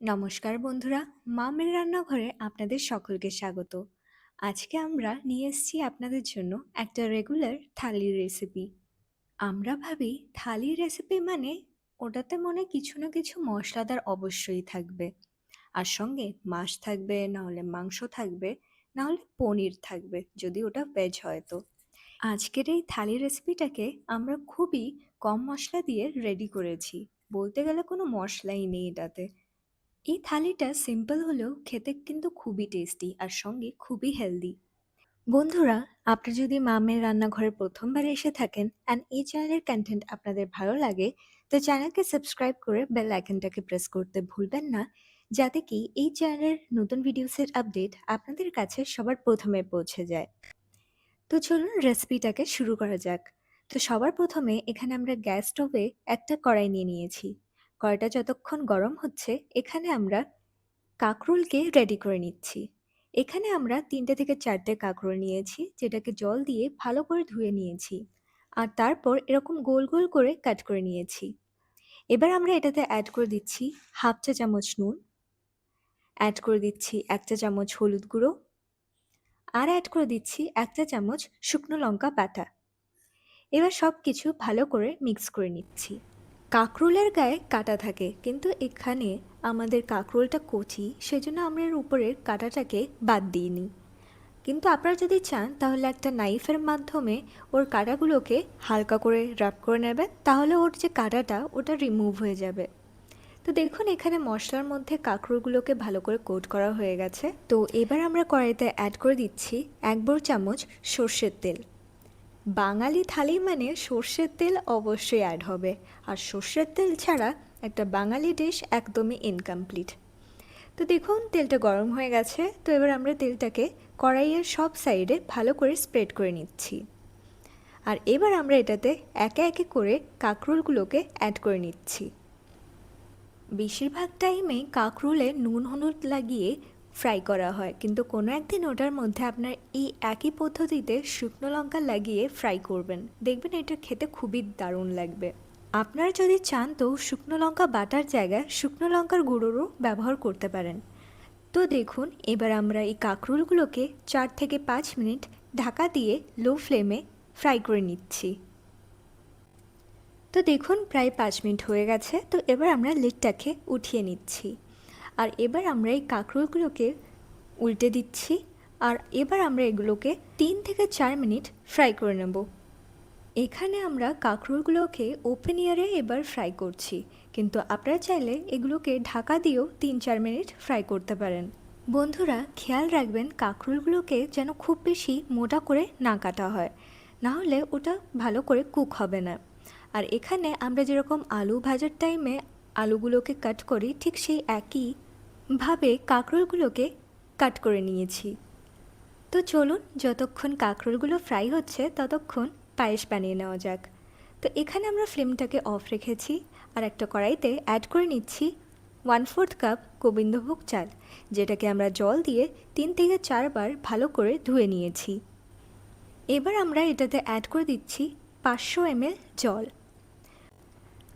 নমস্কার বন্ধুরা, মামের রান্নাঘরে আপনাদের সকলকে স্বাগত। আজকে আমরা নিয়ে এসেছি আপনাদের জন্য একটা রেগুলার থালির রেসিপি আমরা ভাবি, থালির রেসিপি মানে ওটাতে মনে কিছু না কিছু মশলাদার অবশ্যই থাকবে। আর সঙ্গে মাছ থাকবে না হলে মাংস থাকবে না হলে পনির থাকবে, যদি ওটা ভেজ হয় তো। আজকের এই থালি রেসিপিটাকে আমরা খুবই কম মশলা দিয়ে রেডি করেছি। বলতে গেলে কোনো মশলাই নেই এটাতে। এই থালিটা সিম্পল হলেও খেতে কিন্তু খুবই টেস্টি আর সঙ্গে খুবই হেলদি বন্ধুরা, আপনি যদি মামের রান্নাঘরে প্রথমবার এসে থাকেন অ্যান্ড এই চ্যানেলের কন্টেন্ট আপনাদের ভালো লাগে, তো চ্যানেলকে সাবস্ক্রাইব করে বেল আইকনটাকে প্রেস করতে ভুলবেন না, যাতে কি এই চ্যানেলের নতুন ভিডিওসের আপডেট আপনাদের কাছে সবার প্রথমে পৌঁছে যায়। তো চলুন রেসিপিটাকে শুরু করা যাক। তো সবার প্রথমে এখানে আমরা গ্যাস স্টোভে একটা কড়াই নিয়ে নিয়েছি। কড়াইটা যতক্ষণ গরম হচ্ছে, এখানে আমরা কাঁকরোলকে রেডি করে নিচ্ছি। এখানে আমরা তিনটে থেকে চারটে কাঁকরোল নিয়েছি, যেটাকে জল দিয়ে ভালো করে ধুয়ে নিয়েছি। আর তারপর এরকম গোল গোল করে কাট করে নিয়েছি। এবার আমরা এটাতে অ্যাড করে দিচ্ছি হাফ চা চামচ নুন অ্যাড করে দিচ্ছি এক চা চামচ হলুদ গুঁড়ো, আর অ্যাড করে দিচ্ছি এক চা চামচ শুকনো লঙ্কা বাটা। এবার সব কিছু ভালো করে মিক্স করে নিচ্ছি। কাঁকরোলের গায়ে কাটা থাকে। কিন্তু এখানে আমাদের কাঁকরোলটা কচি, সেজন্য আমরা এর উপরের কাঁটাটাকে বাদ দিইনি। কিন্তু আপনারা যদি চান, তাহলে একটা নাইফের মাধ্যমে ওর কাঁটাগুলোকে হালকা করে রাব করে নেবেন, তাহলে ওর যে কাঁটাটা, ওটা রিমুভ হয়ে যাবে। তো দেখুন, এখানে মশলার মধ্যে কাঁকরোলগুলোকে ভালো করে কোট করা হয়ে গেছে। তো এবার আমরা কড়াইতে অ্যাড করে দিচ্ছি এক বড় চামচ সর্ষের তেল। বাঙালি থালি মানে সর্ষের তেল অবশ্যই অ্যাড হবে। আর সর্ষের তেল ছাড়া একটা বাঙালি ডিশ একদমই ইনকমপ্লিট তো দেখুন, তেলটা গরম হয়ে গেছে। তো এবার আমরা তেলটাকে কড়াইয়ের সব সাইডে ভালো করে স্প্রেড করে নিচ্ছি। আর এবার আমরা এটাতে একে একে করে কাঁকরোলগুলোকে অ্যাড করে নিচ্ছি। বেশিরভাগ টাইমে কাঁকরোলে নুন, হলুদ লাগিয়ে ফ্রাই করা হয়। কিন্তু কোনো একদিন ওটার মধ্যে আপনার এই একই পদ্ধতিতে শুকনো লঙ্কা লাগিয়ে ফ্রাই করবেন। দেখবেন এটা খেতে খুবই দারুণ লাগবে। আপনারা যদি চান তো শুকনো লঙ্কা বাটার জায়গায় শুকনো লঙ্কার গুঁড়োরও ব্যবহার করতে পারেন। তো দেখুন, এবার আমরা এই কাঁকরোলগুলোকে চার থেকে পাঁচ মিনিট ঢাকা দিয়ে লো ফ্লেমে ফ্রাই করে নিচ্ছি। তো দেখুন, প্রায় পাঁচ মিনিট হয়ে গেছে। তো এবার আমরা লিডটাকে উঠিয়ে নিচ্ছি। আর এবার আমরা এই কাঁকরোলগুলোকে উল্টে দিচ্ছি আর এবার আমরা এগুলোকে তিন থেকে চার মিনিট ফ্রাই করে নেব। এখানে আমরা কাঁকরোলগুলোকে ওপেন ইয়ারে এবার ফ্রাই করছি, কিন্তু আপনারা চাইলে এগুলোকে ঢাকা দিয়েও তিন চার মিনিট ফ্রাই করতে পারেন। বন্ধুরা, খেয়াল রাখবেন কাঁকরোলগুলোকে যেন খুব বেশি মোটা করে না কাটা হয়, না হলে ওটা ভালো করে কুক হবে না। আর এখানে আমরা যেরকম আলু ভাজার টাইমে আলুগুলোকে কাট করি, ঠিক সেই একই ভাবে কাঁকরোলগুলোকে কাট করে নিয়েছি। তো চলুন, যতক্ষণ কাঁকরোলগুলো ফ্রাই হচ্ছে, ততক্ষণ পায়েস বানিয়ে নেওয়া যাক। তো এখানে আমরা ফ্লেমটাকে অফ রেখেছি আর একটা কড়াইতে অ্যাড করে নিচ্ছি ওয়ান ফোর্থ কাপ গোবিন্দভোগ চাল, যেটাকে আমরা জল দিয়ে তিন থেকে চারবার ভালো করে ধুয়ে নিয়েছি। এবার আমরা এটাতে অ্যাড করে দিচ্ছি পাঁচশো এমএল জল।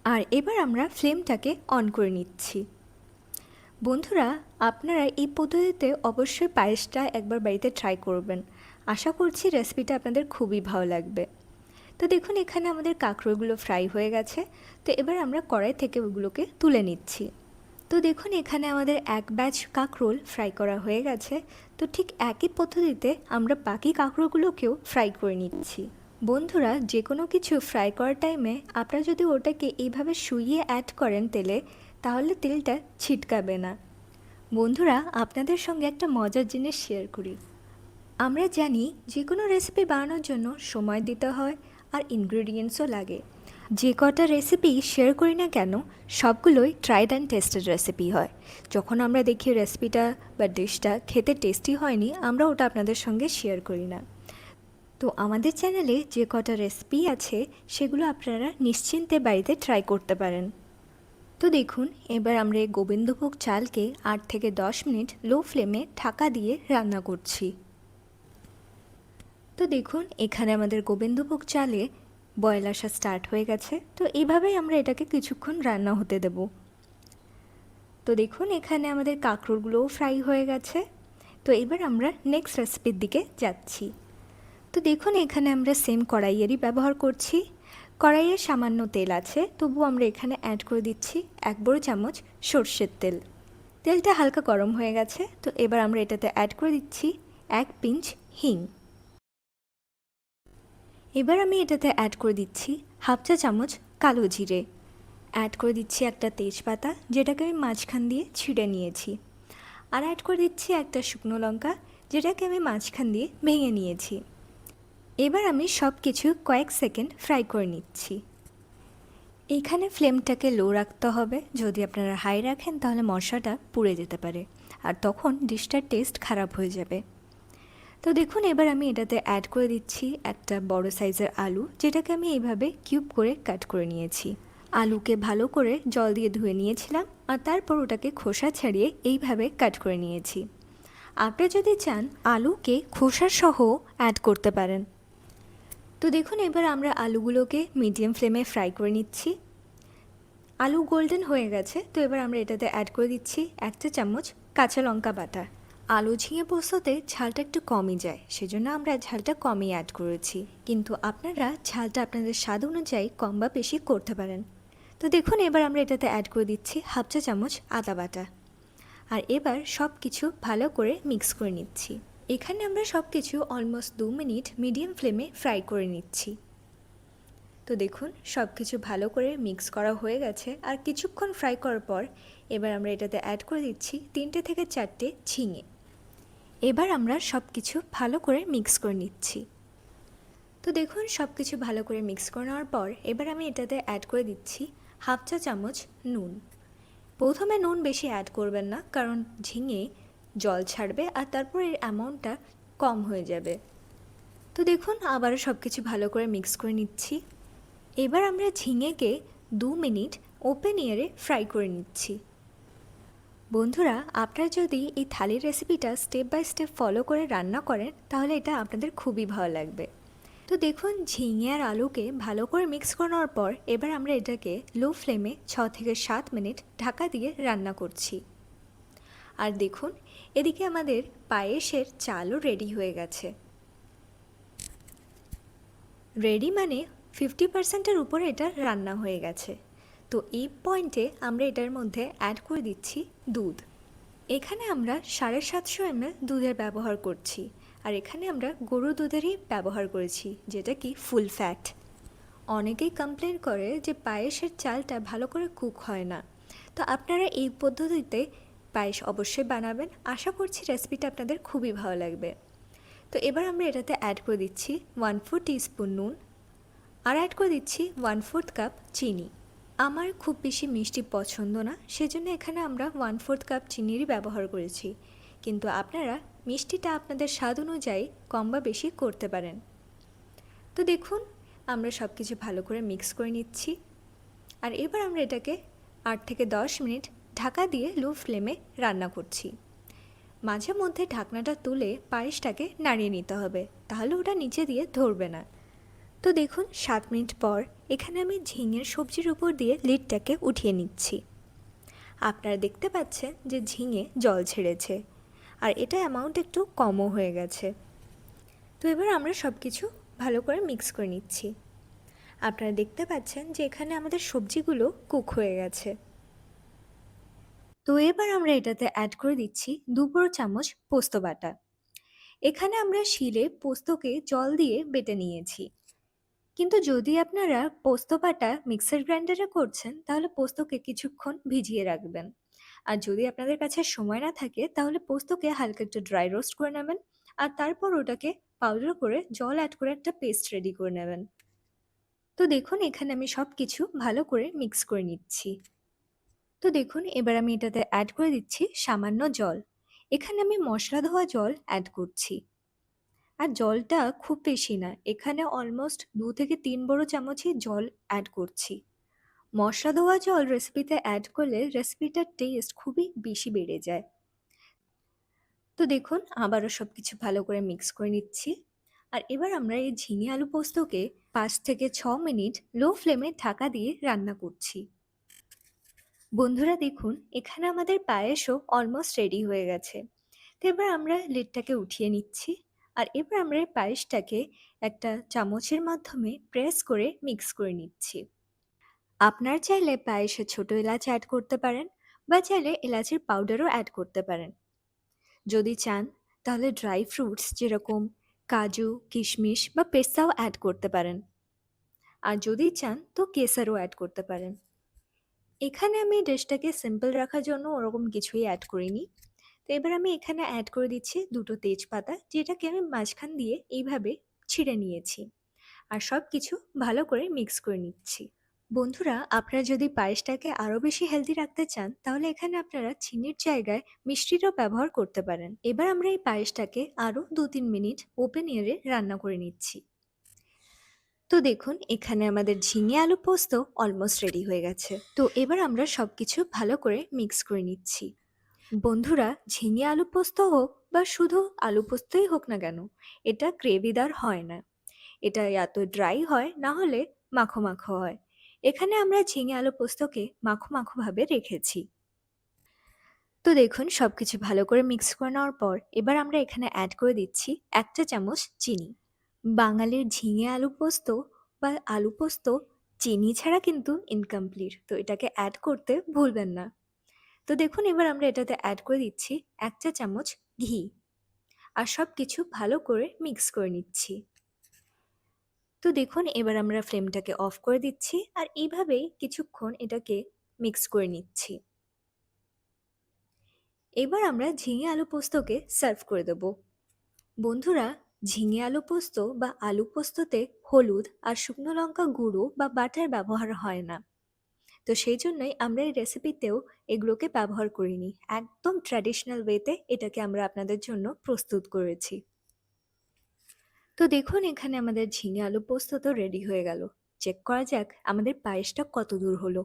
আর এবার আমরা ফ্লেমটাকে অন করে নিচ্ছি। বন্ধুরা, আপনারা এই পদ্ধতিতে অবশ্যই পায়েসটা একবার বাড়িতে ট্রাই করবেন। আশা করছি রেসিপিটা আপনাদের খুবই ভালো লাগবে। তো দেখুন, এখানে আমাদের কাঁকরোলগুলো ফ্রাই হয়ে গেছে। তো এবার আমরা কড়াই থেকে ওগুলোকে তুলে নিচ্ছি। তো দেখুন, এখানে আমাদের এক ব্যাচ কাঁকরোল ফ্রাই করা হয়ে গেছে। তো ঠিক একই পদ্ধতিতে আমরা বাকি কাঁকরোলগুলোকেও ফ্রাই করে নিচ্ছি। বন্ধুরা যে কোনো কিছু ফ্রাই করার টাইমে আপনারা যদি ওটাকে এইভাবে শুইয়ে অ্যাড করেন তেলে তাহলে তেলটা ছিটকাবে না। বন্ধুরা, আপনাদের সঙ্গে একটা মজার জিনিস শেয়ার করি। আমরা জানি যে কোনো রেসিপি বানানোর জন্য সময় দিতে হয় আর ইনগ্রিডিয়েন্টসও লাগে। যে কটা রেসিপি শেয়ার করি না কেন, সবগুলোই ট্রাইড অ্যান্ড টেস্টেড রেসিপি হয়। যখন আমরা দেখি রেসিপিটা বা ডিশটা খেতে টেস্টি হয়নি, আমরা ওটা আপনাদের সঙ্গে শেয়ার করি না। তো আমাদের চ্যানেলে যে কটা রেসিপি আছে, সেগুলো আপনারা নিশ্চিন্তে বাড়িতে ট্রাই করতে পারেন। তো দেখুন, এবার আমরা এই গোবিন্দভোগ চালকে আট থেকে দশ মিনিট লো ফ্লেমে ঢাকা দিয়ে রান্না করছি। তো দেখুন, এখানে আমাদের গোবিন্দভোগ চালে বয়েল আসা স্টার্ট হয়ে গেছে। তো এইভাবেই আমরা এটাকে কিছুক্ষণ রান্না হতে দেব। তো দেখুন, এখানে আমাদের কাঁকরোলগুলোও ফ্রাই হয়ে গেছে। তো এবার আমরা নেক্সট রেসিপির দিকে যাচ্ছি। তো দেখুন, এখানে আমরা সেম কড়াইয়েরই ব্যবহার করছি। কড়াইয়ে সামান্য তেল আছে তবু আমরা এখানে অ্যাড করে দিচ্ছি এক বড় চামচ সর্ষের তেল। তেলটা হালকা গরম হয়ে গেছে, তো এবার আমরা এটাতে অ্যাড করে দিচ্ছি এক পিঞ্চ হিং। এবার আমি এটাতে অ্যাড করে দিচ্ছি হাফ চা চামচ কালো জিরে। অ্যাড করে দিচ্ছি একটা তেজপাতা, যেটাকে আমি মাঝখান দিয়ে ছিঁড়ে নিয়েছি। আর অ্যাড করে দিচ্ছি একটা শুকনো লঙ্কা, যেটাকে আমি মাঝখান দিয়ে ভেঙে নিয়েছি। এবার আমি সব কিছু কয়েক সেকেন্ড ফ্রাই করে নিচ্ছি। এখানে ফ্লেমটাকে লো রাখতে হবে। যদি আপনারা হাই রাখেন, তাহলে মশলাটা পুড়ে যেতে পারে। আর তখন ডিশটার টেস্ট খারাপ হয়ে যাবে। তো দেখুন, এবার আমি এটাতে অ্যাড করে দিচ্ছি একটা বড় সাইজের আলু, যেটাকে আমি এইভাবে কিউব করে কাট করে নিয়েছি। আলুকে ভালো করে জল দিয়ে ধুয়ে নিয়েছিলাম, আর তারপর ওটাকে খোসা ছাড়িয়ে এইভাবে কাট করে নিয়েছি। আপনি যদি চান, আলুকে খোসা সহ অ্যাড করতে পারেন। তো দেখুন, এবার আমরা আলুগুলোকে মিডিয়াম ফ্লেমে ফ্রাই করে নিচ্ছি। আলু গোল্ডেন হয়ে গেছে, তো এবার আমরা এটাতে অ্যাড করে দিচ্ছি একটা চামচ কাঁচা লঙ্কা বাটা। আলু ঝিঙে পোস্ততে ঝালটা একটু কমই যায়, সেজন্য আমরা ঝালটা কমই অ্যাড করেছি। কিন্তু আপনারা ঝালটা আপনাদের স্বাদ অনুযায়ী কম বা বেশি করতে পারেন। তো দেখুন, এবার আমরা এটাতে অ্যাড করে দিচ্ছি হাফ চা চামচ আদা বাটা। আর এবার সব কিছু ভালো করে মিক্স করে নিচ্ছি। এখানে আমরা সব কিছু অলমোস্ট দু মিনিট মিডিয়াম ফ্লেমে ফ্রাই করে নিচ্ছি। তো দেখুন সব কিছু ভালো করে মিক্স করা হয়ে গেছে। আর কিছুক্ষণ ফ্রাই করার পর এবার আমরা এটাতে অ্যাড করে দিচ্ছি তিনটে থেকে চারটে ঝিঙে। এবার আমরা সব কিছু ভালো করে মিক্স করে নিচ্ছি। তো দেখুন সব কিছু ভালো করে মিক্স করে নেওয়ার পর এবার আমি এটাতে অ্যাড করে দিচ্ছি হাফ চা চামচ নুন। প্রথমে নুন বেশি অ্যাড করবেন না, কারণ ঝিঙে জল ছাড়বে আর তারপর এর অ্যামাউন্টটা কম হয়ে যাবে। তো দেখুন, আবারও সব কিছু ভালো করে মিক্স করে নিচ্ছি। এবার আমরা ঝিঙেকে দু মিনিট ওপেন ইয়ারে ফ্রাই করে নিচ্ছি। বন্ধুরা, আপনারা যদি এই থালির রেসিপিটা স্টেপ বাই স্টেপ ফলো করে রান্না করেন, তাহলে এটা আপনাদের খুবই ভালো লাগবে। তো দেখুন, ঝিঙে আর আলুকে ভালো করে মিক্স করানোর পর এবার আমরা এটাকে লো ফ্লেমে ছ থেকে সাত মিনিট ঢাকা দিয়ে রান্না করছি। আর দেখুন এদিকে আমাদের পায়েসের চালও রেডি হয়ে গেছে। রেডি মানে ফিফটি পার্সেন্টের উপরে এটা রান্না হয়ে গেছে। তো এই পয়েন্টে আমরা এটার মধ্যে অ্যাড করে দিচ্ছি দুধ। এখানে আমরা সাড়ে সাতশো এমএল দুধের ব্যবহার করছি। আর এখানে আমরা গরু দুধেরই ব্যবহার করেছি, যেটা কি ফুল ফ্যাট অনেকেই কমপ্লেন করে যে পায়েসের চালটা ভালো করে কুক হয় না। তো আপনারা এই পদ্ধতিতে পায়েস অবশ্যই বানাবেন। আশা করছি রেসিপিটা আপনাদের খুবই ভালো লাগবে। তো এবার আমরা এটাতে অ্যাড করে দিচ্ছি ওয়ান ফোর টিস্পুন নুন। আর অ্যাড করে দিচ্ছি ওয়ান ফোর্থ কাপ চিনি। আমার খুব বেশি মিষ্টি পছন্দ না, সেজন্য এখানে আমরা ওয়ান ফোর্থ কাপ চিনিরই ব্যবহার করেছি। কিন্তু আপনারা মিষ্টিটা আপনাদের স্বাদ অনুযায়ী কম বা বেশি করতে পারেন। তো দেখুন, আমরা সব কিছু ভালো করে মিক্স করে নিচ্ছি। আর এবার আমরা এটাকে আট থেকে দশ মিনিট ঢাকা দিয়ে লো ফ্লেমে রান্না করছি। মাঝে মধ্যে ঢাকনাটা তুলে পায়েসটাকে নাড়িয়ে নিতে হবে, তাহলে ওটা নিচে দিয়ে ধরবে না। তো দেখুন, সাত মিনিট পর এখানে আমি ঝিঙের সবজির উপর দিয়ে লিডটাকে উঠিয়ে নিচ্ছি। আপনারা দেখতে পাচ্ছেন যে ঝিঙে জল ছেড়েছে, আর এটা অ্যামাউন্ট একটু কমও হয়ে গেছে। তো এবার আমরা সব কিছু ভালো করে মিক্স করে নিচ্ছি। আপনারা দেখতে পাচ্ছেন যে এখানে আমাদের সবজিগুলো কুক হয়ে গেছে। তো এবার আমরা এটাতে অ্যাড করে দিচ্ছি দু বড় চামচ পোস্ত বাটা। এখানে আমরা শিলে পোস্তকে জল দিয়ে বেটে নিয়েছি। কিন্তু যদি আপনারা পোস্ত বাটা মিক্সার গ্রাইন্ডারে করছেন, তাহলে পোস্তকে কিছুক্ষণ ভিজিয়ে রাখবেন। আর যদি আপনাদের কাছে সময় না থাকে, তাহলে পোস্তকে হালকা একটু ড্রাই রোস্ট করে নেবেন আর তারপর ওটাকে পাউডার করে জল অ্যাড করে একটা পেস্ট রেডি করে নেবেন। তো দেখুন, এখানে আমি সব কিছু ভালো করে মিক্স করে নিচ্ছি। তো দেখুন, এবার আমি এটাতে অ্যাড করে দিচ্ছি সামান্য জল। এখানে আমি মশলা ধোয়া জল অ্যাড করছি। আর জলটা খুব বেশি না, এখানে অলমোস্ট দু থেকে তিন বড় চামচই জল অ্যাড করছি। মশলা ধোয়া জল রেসিপিতে অ্যাড করলে রেসিপিটার টেস্ট খুবই বেশি বেড়ে যায়। তো দেখুন, আবারও সব কিছু ভালো করে মিক্স করে নিচ্ছি। আর এবার আমরা এই ঝিঙে আলু পোস্তকে পাঁচ থেকে ছ মিনিট লো ফ্লেমে ঢাকা দিয়ে রান্না করছি। বন্ধুরা দেখুন, এখানে আমাদের পায়েসও অলমোস্ট রেডি হয়ে গেছে। তো এবার আমরা লিডটাকে উঠিয়ে নিচ্ছি আর এবার আমরা এই পায়েসটাকে একটা চামচের মাধ্যমে প্রেস করে মিক্স করে নিচ্ছি। আপনার চাইলে পায়েসে ছোট এলাচ অ্যাড করতে পারেন বা চাইলে এলাচের পাউডারও অ্যাড করতে পারেন। যদি চান, তাহলে ড্রাই ফ্রুটস যেরকম কাজু, কিশমিশ বা পেস্তাও অ্যাড করতে পারেন। আর যদি চান, তো কেসারও অ্যাড করতে পারেন। এখানে আমি ডিশটাকে সিম্পল রাখার জন্য ওরকম কিছুই অ্যাড করিনি। তো এবার আমি এখানে অ্যাড করে দিচ্ছি দুটো তেজপাতা, যেটাকে আমি মাঝখান দিয়ে এইভাবে ছিঁড়ে নিয়েছি। আর সব কিছু ভালো করে মিক্স করে নিচ্ছি। বন্ধুরা, আপনারা যদি পায়েসটাকে আরও বেশি হেলদি রাখতে চান, তাহলে এখানে আপনারা চিনির জায়গায় মিষ্টিরও ব্যবহার করতে পারেন। এবার আমরা এই পায়েসটাকে আরও দু তিন মিনিট ওপেন এয়ারে রান্না করে নিচ্ছি। তো দেখুন, এখানে আমাদের ঝিঙে আলু পোস্ত অলমোস্ট রেডি হয়ে গেছে। তো এবার আমরা সব কিছু ভালো করে মিক্স করে নিচ্ছি। বন্ধুরা, ঝিঙে আলু পোস্ত হোক বা শুধু আলু পোস্তই হোক না কেন, এটা গ্রেভিদার হয় না। এটা এত ড্রাই হয়, না হলে মাখো মাখো হয়। এখানে আমরা ঝিঙে আলু পোস্তকে মাখো মাখোভাবে রেখেছি। তো দেখুন সব কিছু ভালো করে মিক্স করে নেওয়ার পর এবার আমরা এখানে অ্যাড করে দিচ্ছি একটা চামচ চিনি। বাঙালির ঝিঙে আলু পোস্ত বা আলু পোস্ত চিনি ছাড়া কিন্তু ইনকমপ্লিট তো এটাকে অ্যাড করতে ভুলবেন না। তো দেখুন, এবার আমরা এটাতে অ্যাড করে দিচ্ছি এক চা চামচ ঘি। আর সব কিছু ভালো করে মিক্স করে নিচ্ছি। তো দেখুন, এবার আমরা ফ্লেমটাকে অফ করে দিচ্ছি আর এইভাবেই কিছুক্ষণ এটাকে মিক্স করে নিচ্ছি। এবার আমরা ঝিঙে আলু পোস্তকে সার্ভ করে দেব। বন্ধুরা ঝিঙে আলু পোস্ত বা আলু পোস্ততে হলুদ আর শুকনো লঙ্কা গুঁড়ো বা বাটার ব্যবহার হয় না। তো সেই জন্যই আমরা এই রেসিপিতেও এগুলোকে ব্যবহার করিনি। একদম ট্র্যাডিশনাল ওয়েতে এটাকে আমরা আপনাদের জন্য প্রস্তুত করেছি। তো দেখুন এখানে আমাদের ঝিঙে আলু পোস্ত তো রেডি হয়ে গেল। চেক করা যাক আমাদের পায়েসটা কত দূর হলো।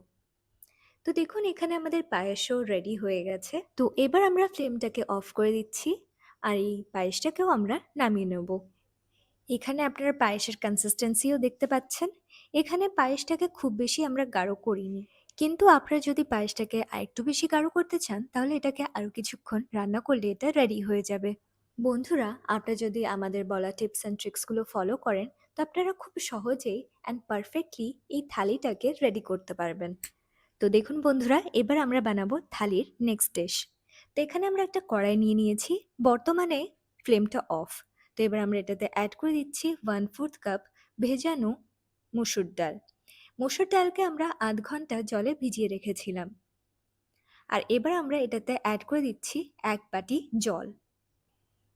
তো দেখুন এখানে আমাদের পায়েসও রেডি হয়ে গেছে। তো এবার আমরা ফ্লেমটাকে অফ করে দিচ্ছি। আর এই পায়েসটাকেও আমরা নামিয়ে নেব। এখানে আপনারা পায়েসের কনসিস্টেন্সিও দেখতে পাচ্ছেন। এখানে পায়েসটাকে খুব বেশি আমরা গাঢ় করিনি। কিন্তু আপনারা যদি পায়েসটাকে আরেকটু বেশি গাঢ় করতে চান, তাহলে এটাকে আরও কিছুক্ষণ রান্না করলে এটা রেডি হয়ে যাবে। বন্ধুরা, আপনারা যদি আমাদের বলা টিপস অ্যান্ড ট্রিক্সগুলো ফলো করেন, তো আপনারা খুব সহজেই অ্যান্ড পারফেক্টলি এই থালিটাকে রেডি করতে পারবেন। তো দেখুন বন্ধুরা, এবার আমরা বানাবো থালির নেক্সট ডিশ তো এখানে আমরা একটা কড়াই নিয়ে নিয়েছি। বর্তমানে ফ্লেমটা অফ। তো এবার আমরা এটাতে অ্যাড করে দিচ্ছি ওয়ান ফোর্থ কাপ ভেজানো মুসুর ডাল। মুসুর ডালকে আমরা আধ ঘণ্টা জলে ভিজিয়ে রেখেছিলাম। আর এবার আমরা এটাতে অ্যাড করে দিচ্ছি এক বাটি জল।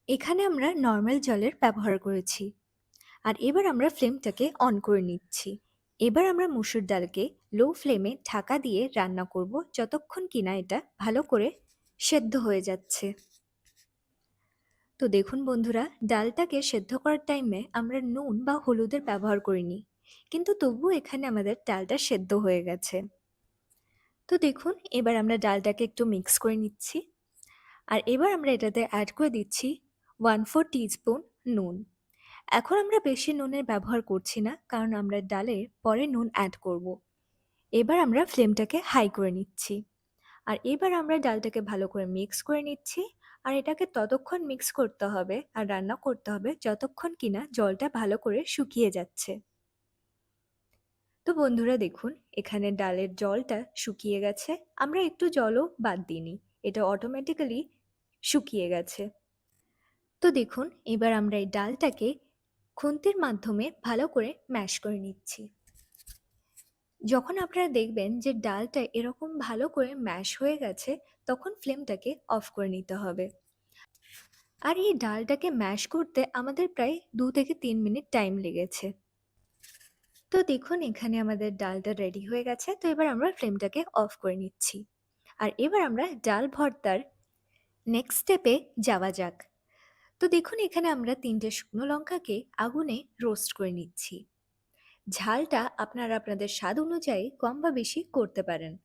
এখানে আমরা নর্মাল জলের ব্যবহার করেছি। আর এবার আমরা ফ্লেমটাকে অন করে নিচ্ছি। এবার আমরা মুসুর ডালকে লো ফ্লেমে ঢাকা দিয়ে রান্না করব যতক্ষণ কিনা এটা ভালো করে সেদ্ধ হয়ে যাচ্ছে। তো দেখুন বন্ধুরা, ডালটাকে সেদ্ধ করার টাইমে আমরা নুন বা হলুদের ব্যবহার করিনি, কিন্তু তবুও এখানে আমাদের ডালটা সেদ্ধ হয়ে গেছে। তো দেখুন, এবার আমরা ডালটাকে একটু মিক্স করে নিচ্ছি। আর এবার আমরা এটাতে অ্যাড করে দিচ্ছি ওয়ান ফোর টিস্পুন নুন। এখন আমরা বেশি নুনের ব্যবহার করছি না, কারণ আমরা ডালে পরে নুন অ্যাড করব। এবার আমরা ফ্লেমটাকে হাই করে নিচ্ছি। আর এবার আমরা ডালটাকে ভালো করে মিক্স করে নিচ্ছি। আর এটাকে ততক্ষণ মিক্স করতে হবে আর রান্না করতে হবে যতক্ষণ কিনা জলটা ভালো করে শুকিয়ে যাচ্ছে। তো বন্ধুরা দেখুন, এখানে ডালের জলটা শুকিয়ে গেছে। আমরা একটু জলও বাদ দিইনি, এটা অটোমেটিক্যালি শুকিয়ে গেছে। তো দেখুন, এবার আমরা এই ডালটাকে খুন্তির মাধ্যমে ভালো করে ম্যাশ করে নিচ্ছি। যখন আপনারা দেখবেন যে ডালটা এরকম ভালো করে ম্যাশ হয়ে গেছে, তখন ফ্লেমটাকে অফ করে নিতে হবে। আর এই ডালটাকে ম্যাশ করতে আমাদের প্রায় দু থেকে তিন মিনিট টাইম লেগেছে। তো দেখুন এখানে আমাদের ডালটা রেডি হয়ে গেছে, তো এবার আমরা ফ্লেমটাকে অফ করে নিচ্ছি। আর এবার আমরা ডাল ভর্তার নেক্সট স্টেপে যাওয়া যাক। তো দেখুন এখানে আমরা তিনটে শুকনো লঙ্কাকে আগুনে রোস্ট করে নিচ্ছি। ঝালটা আপনারা আপনাদের স্বাদ অনুযায়ী কম বা বেশি করতে পারেন।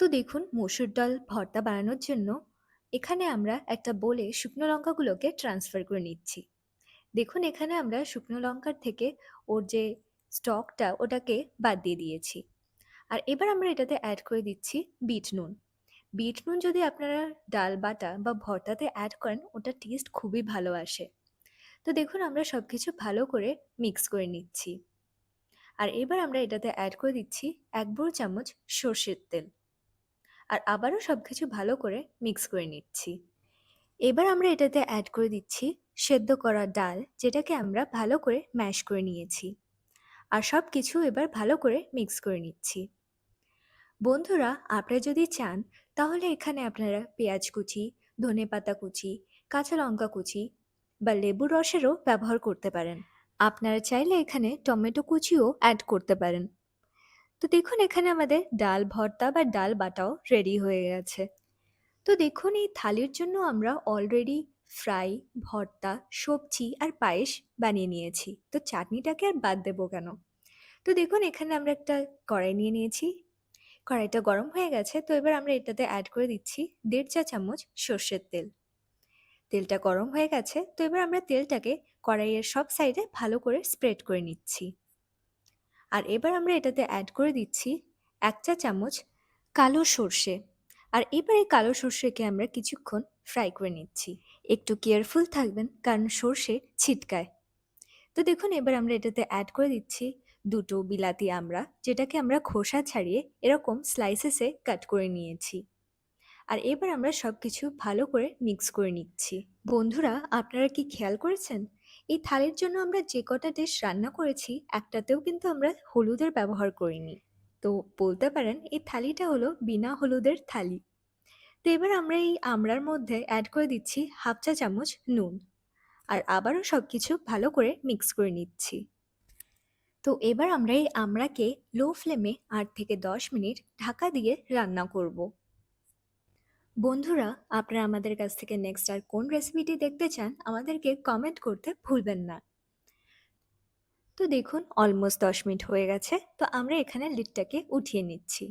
তো দেখুন, মসুর ডাল ভর্তা বানানোর জন্য এখানে আমরা একটা বলে শুকনো লঙ্কাগুলোকে ট্রান্সফার করে নিচ্ছি। দেখুন, এখানে আমরা শুকনো লঙ্কার থেকে ওর যে স্টকটা ওটাকে বাদ দিয়ে দিয়েছি। আর এবার আমরা এটাতে অ্যাড করে দিচ্ছি বিট নুন। বিট নুন যদি আপনারা ডাল, বাটা বা ভর্তাতে অ্যাড করেন, ওটা টেস্ট খুবই ভালো আসে। তো দেখুন, আমরা সব কিছু ভালো করে মিক্স করে নিচ্ছি। আর এবার আমরা এটাতে অ্যাড করে দিচ্ছি এক বড় চামচ সর্ষের তেল। আর আবারও সব কিছু ভালো করে মিক্স করে নিচ্ছি। এবার আমরা এটাতে অ্যাড করে দিচ্ছি সেদ্ধ করা ডাল, যেটাকে আমরা ভালো করে ম্যাশ করে নিয়েছি। আর সব কিছু এবার ভালো করে মিক্স করে নিচ্ছি। বন্ধুরা, আপনারা যদি চান, তাহলে এখানে আপনারা পেঁয়াজ কুচি ধনে পাতা কুচি, কাঁচা লঙ্কা কুচি বা লেবুর রসেরও ব্যবহার করতে পারেন। আপনারা চাইলে এখানে টমেটো কুচিও অ্যাড করতে পারেন। তো দেখুন এখানে আমাদের ডাল ভর্তা বা ডাল বাটাও রেডি হয়ে গেছে। তো দেখুন এই থালির জন্য আমরা অলরেডি ফ্রাই ভর্তা, সবজি আর পায়েস বানিয়ে নিয়েছি। তো চাটনিটাকে আর বাদ দেবো কেন? তো দেখুন এখানে আমরা একটা কড়াই নিয়ে নিয়েছি। কড়াইটা গরম হয়ে গেছে, তো এবার আমরা এটাতে অ্যাড করে দিচ্ছি দেড় চা চামচ সর্ষের তেল। তেলটা গরম হয়ে গেছে, তো এবার আমরা তেলটাকে কড়াইয়ের সব সাইডে ভালো করে স্প্রেড করে নিচ্ছি। আর এবার আমরা এটাতে অ্যাড করে দিচ্ছি এক চা চামচ কালো সর্ষে। আর এবার এই কালো সর্ষেকে আমরা কিছুক্ষণ ফ্রাই করে নিচ্ছি। একটু কেয়ারফুল থাকবেন কারণ সর্ষে ছিটকায়। তো দেখুন এবার আমরা এটাতে অ্যাড করে দিচ্ছি দুটো বিলাতি আমরা, যেটাকে আমরা খোসা ছাড়িয়ে এরকম স্লাইসেসে কাট করে নিয়েছি। আর এবার আমরা সব কিছু ভালো করে মিক্স করে নিচ্ছি। বন্ধুরা, আপনারা কি খেয়াল করেছেন? এই থালির জন্য আমরা যে কটা ডিশ রান্না করেছি, একটাতেও কিন্তু আমরা হলুদের ব্যবহার করিনি। তো বলতে পারেন, এই থালিটা হলো বিনা হলুদের থালি। তো এবার আমরা এই আমড়ার মধ্যে অ্যাড করে দিচ্ছি হাফ চা চামচ নুন। আর আবারও সব কিছু ভালো করে মিক্স করে নিচ্ছি। তো এবার আমরা এই আমড়াকে লো ফ্লেমে আট থেকে দশ মিনিট ঢাকা দিয়ে রান্না করব। বন্ধুরা, আপনারা আমাদের কাছ থেকে নেক্সট আর কোন রেসিপিটি দেখতে চান, আমাদেরকে কমেন্ট করতে ভুলবেন না। তো দেখুন অলমোস্ট দশ মিনিট হয়ে গেছে, তো আমরা এখানে লিডটাকে উঠিয়ে নিচ্ছি।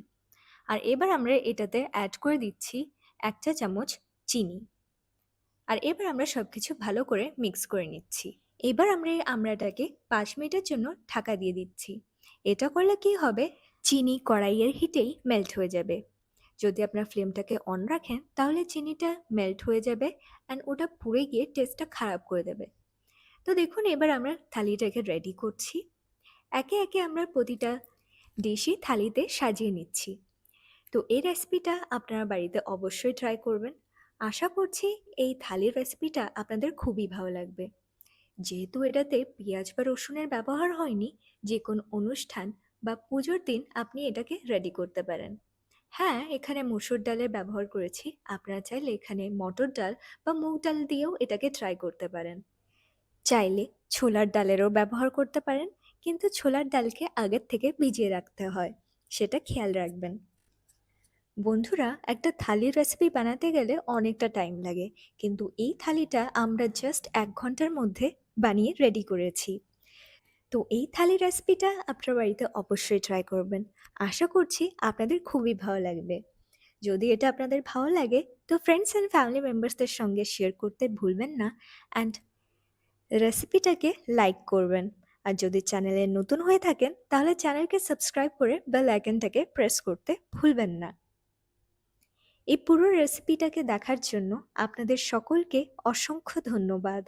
আর এবার আমরা এটাতে অ্যাড করে দিচ্ছি এক চা চামচ চিনি। আর এবার আমরা সব কিছু ভালো করে মিক্স করে নিচ্ছি। এবার আমরা এই আমড়াটাকে পাঁচ মিনিটের জন্য ঢাকা দিয়ে দিচ্ছি। এটা করলে কি হবে? চিনি কড়াইয়ের হিটেই মেল্ট হয়ে যাবে। যদি আপনার ফ্লেমটাকে অন রাখেন, তাহলে চিনিটা মেল্ট হয়ে যাবে অ্যান্ড ওটা পুড়ে গিয়ে টেস্টটা খারাপ করে দেবে। তো দেখুন, এবার আমরা থালিটাকে রেডি করছি। একে একে আমরা প্রতিটা ডিশই থালিতে সাজিয়ে নিচ্ছি। তো এই রেসিপিটা আপনারা বাড়িতে অবশ্যই ট্রাই করবেন। আশা করছি এই থালির রেসিপিটা আপনাদের খুবই ভালো লাগবে। যেহেতু এটাতে পেঁয়াজ বা রসুনের ব্যবহার হয়নি যে কোনো অনুষ্ঠান বা পুজোর দিন আপনি এটাকে রেডি করতে পারেন। হ্যাঁ এখানে মসুর ডালের ব্যবহার করেছি। আপনারা চাইলে এখানে মটর ডাল বা মুগ ডাল দিয়েও এটাকে ট্রাই করতে পারেন। চাইলে ছোলার ডালেরও ব্যবহার করতে পারেন, কিন্তু ছোলার ডালকে আগের থেকে ভিজিয়ে রাখতে হয়, সেটা খেয়াল রাখবেন। বন্ধুরা, একটা থালির রেসিপি বানাতে গেলে অনেকটা টাইম লাগে, কিন্তু এই থালিটা আমরা জাস্ট এক ঘণ্টার মধ্যে বানিয়ে রেডি করেছি। তো এই থালির রেসিপিটা আপনার বাড়িতে অবশ্যই ট্রাই করবেন। আশা করছি আপনাদের খুবই ভালো লাগবে। যদি এটা আপনাদের ভালো লাগে, তো ফ্রেন্ডস অ্যান্ড ফ্যামিলি মেম্বার্সদের সঙ্গে শেয়ার করতে ভুলবেন না অ্যান্ড রেসিপিটাকে লাইক করবেন। আর যদি চ্যানেলে নতুন হয়ে থাকেন, তাহলে চ্যানেলকে সাবস্ক্রাইব করে বেল আইকনটাকে প্রেস করতে ভুলবেন না। এই পুরো রেসিপিটাকে দেখার জন্য আপনাদের সকলকে অসংখ্য ধন্যবাদ।